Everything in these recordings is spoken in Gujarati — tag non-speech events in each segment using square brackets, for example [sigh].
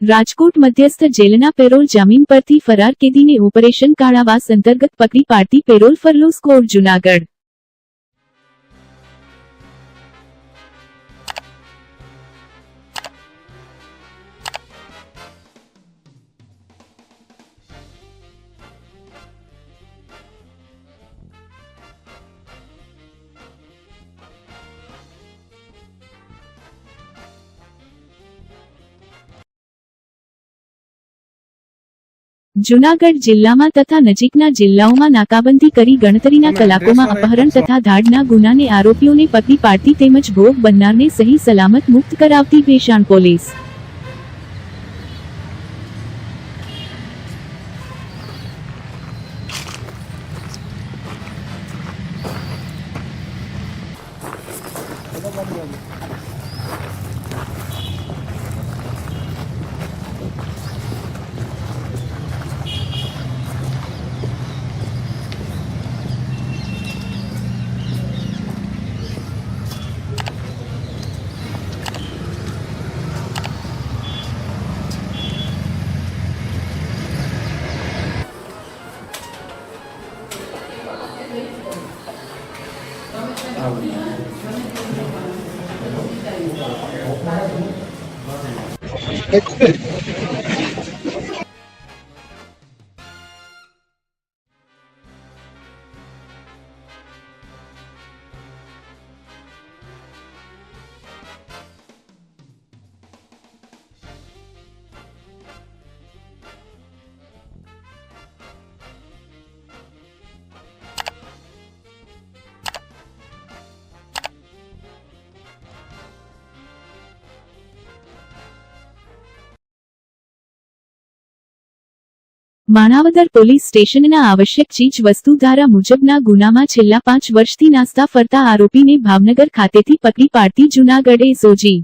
રાજકોટ મધ્યસ્થ જેલના પેરોલ જામીન પરથી ફરાર કેદીને ઓપરેશન કાળાવાસ અંતર્ગત પકડી પાડતી parole furlough squad Junagadh. Junagadh જિલ્લામાં તથા નજીકના જિલ્લાઓમાં નાકાબંધી કરી ગણતરીના કલાકોમાં અપહરણ તથા ધાડના ગુનાને આરોપીઓને પકડી પાડતી તેમજ ભોગ બનનારને સહી સલામત મુક્ત કરાવતી Bheshan police. Thank you. [laughs] [laughs] [laughs] Manavadar police સ્ટેશનના આવશ્યક ચીજ વસ્તુ ધારા મુજબના ગુનામાં છેલ્લા પાંચ વર્ષથી નાસ્તા ફરતા આરોપીને ભાવનગર ખાતેથી પકડી પાડતી જૂનાગઢ એસઓજી.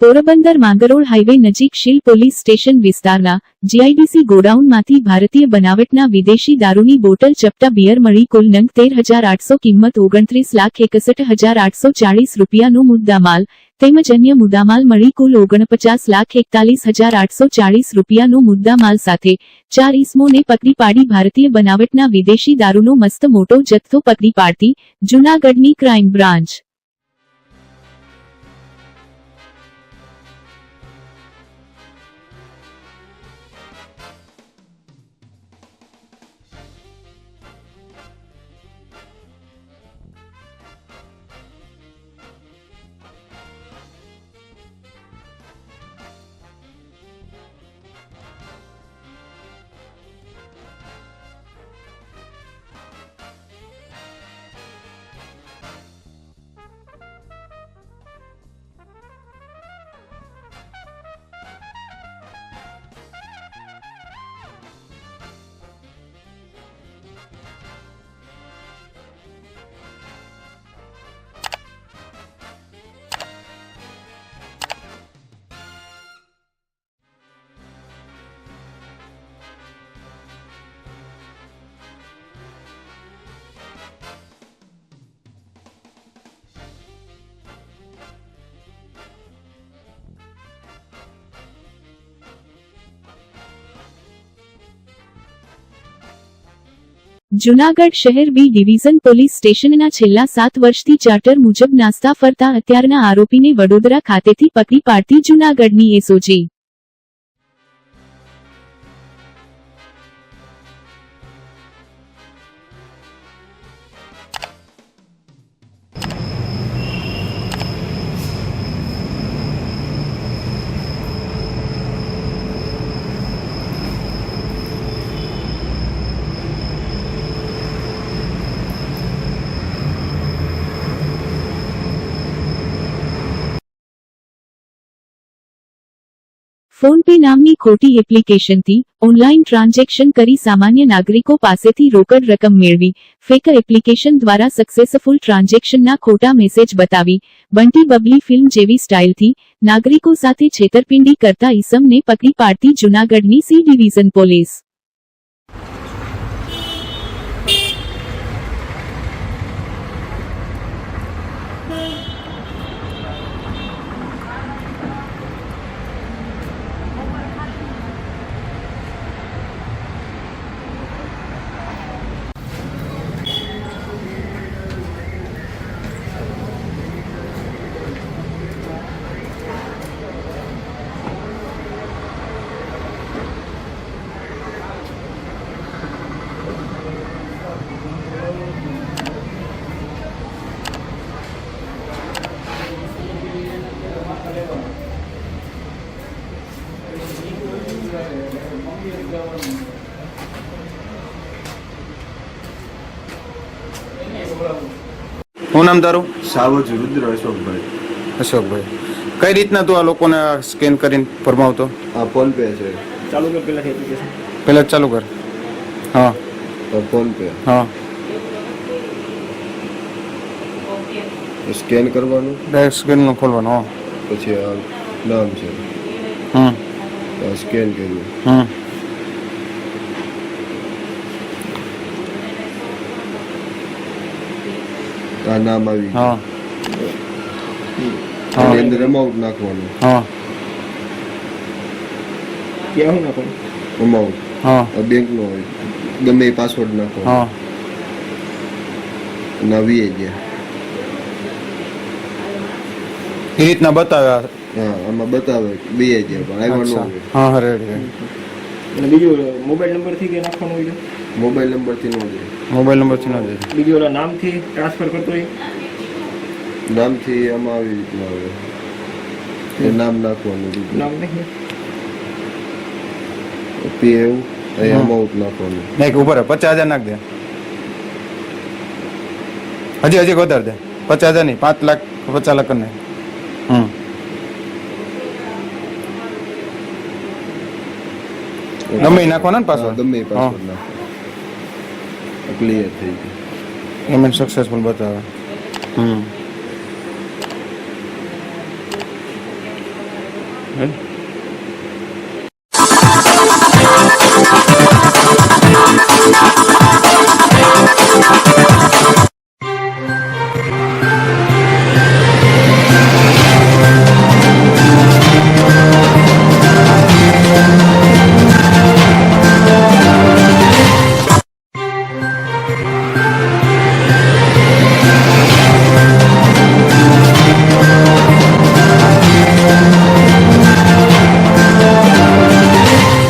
પોરબંદર માંગરોળ હાઈવે નજીક શીલ પોલીસ સ્ટેશન વિસ્તારના જીઆઈડીસી ગોડાઉનમાંથી ભારતીય બનાવટના વિદેશી દારૂની બોટલ ચપટા બિયર મળી કુલ નંગ તેર હજાર આઠસો કિંમત ઓગણત્રીસ લાખ એકસઠ હજાર આઠસો ચાળીસ રૂપિયાનો મુદ્દામાલ તેમજ અન્ય મુદ્દામાલ મળી કુલ ઓગણપચાસ લાખ એકતાલીસ હજાર આઠસો ચાળીસ રૂપિયાનો મુદ્દામાલ સાથે ચાર ઇસમોને પકડી પાડી ભારતીય બનાવટના વિદેશી દારૂનો મસ્ત મોટો જથ્થો પકડી પાડતી જૂનાગઢની ક્રાઇમ બ્રાન્ચ. જૂનાગઢ શહેર બી ડિવિઝન પોલીસ સ્ટેશનના છેલ્લા સાત વર્ષથી ચાર્ટર મુજબ નાસ્તા ફરતા અત્યારના આરોપીને વડોદરા ખાતેથી પકડી પાડતી જૂનાગઢની એસઓજી. ફોનપે નામની ખોટી એપ્લિકેશનથી ઓનલાઈન ટ્રાન્ઝેક્શન કરી સામાન્ય નાગરિકો પાસેથી રોકડ રકમ મેળવી ફેક એપ્લિકેશન દ્વારા સક્સેસફુલ ટ્રાન્ઝેક્શનના ખોટા મેસેજ બતાવી બંટી બબલી ફિલ્મ જેવી સ્ટાઇલથી નાગરિકો સાથે છેતરપિંડી કરતા ઈસમને પકડી પાડતી જૂનાગઢની સી ડિવિઝન પોલીસ શું નામ તારું? સાવજ રુદ્ર અશોકભાઈ. અશોકભાઈ. કઈ રીતના તું આ લોકોને સ્કેન કરીને ફરમાવતો? આ ફોન પે છે. ચાલુ કર પેલા એપ્લિકેશન પહેલા ચાલુ કર. હા. PhonePe. હા. સ્કેન કરવાનું? ડાયરેક્ટ સ્ક્રીનનું ખોલવાનું હા. પછી નામ છે. હમ. સ્કેન કર્યું. હમ. આ નામ આવી હા. હા. એની અંદર અમાઉન્ટ નાખવાનું. હા. ક્યાં હું નાખવાનું અમાઉન્ટ હા. બેંક નો હોય. ગમે એ પાસવર્ડ નાખો હા. નવી ગયા. એ રીતના બતાવ્યા. હા આમાં બતાવે બે ગયા પણ આવ્યો ન હોય. હા રેડી અને બીજું મોબાઈલ નંબરથી કે નાખવાનું હોય? મોબાઈલ નંબરથી ન જાય મોબાઈલ નંબરથી ન જાય બીજું ઓલા નામથી ટ્રાન્સફર કરતો હોય? નામથી આમાં આવી રીતના આવે. એ નામ નાખવાનું બીજું. નામ નહીં. પી એવું અહીં અમાઉન્ટ નાખવાનું. નહીં ઉપર પચાસ હજાર નાખ દે. હજી હજી વધારે દે. પચાસ હજાર નહીં પાંચ લાખ પચાસ લાખ નહીં હમ. ગમે એ નાખવાના ને પાછો ગમે એ નાખવાનો. ક્લિયર થઈ ગયું. પેમેન્ટ સક્સેસફુલ બતાવે. હમ?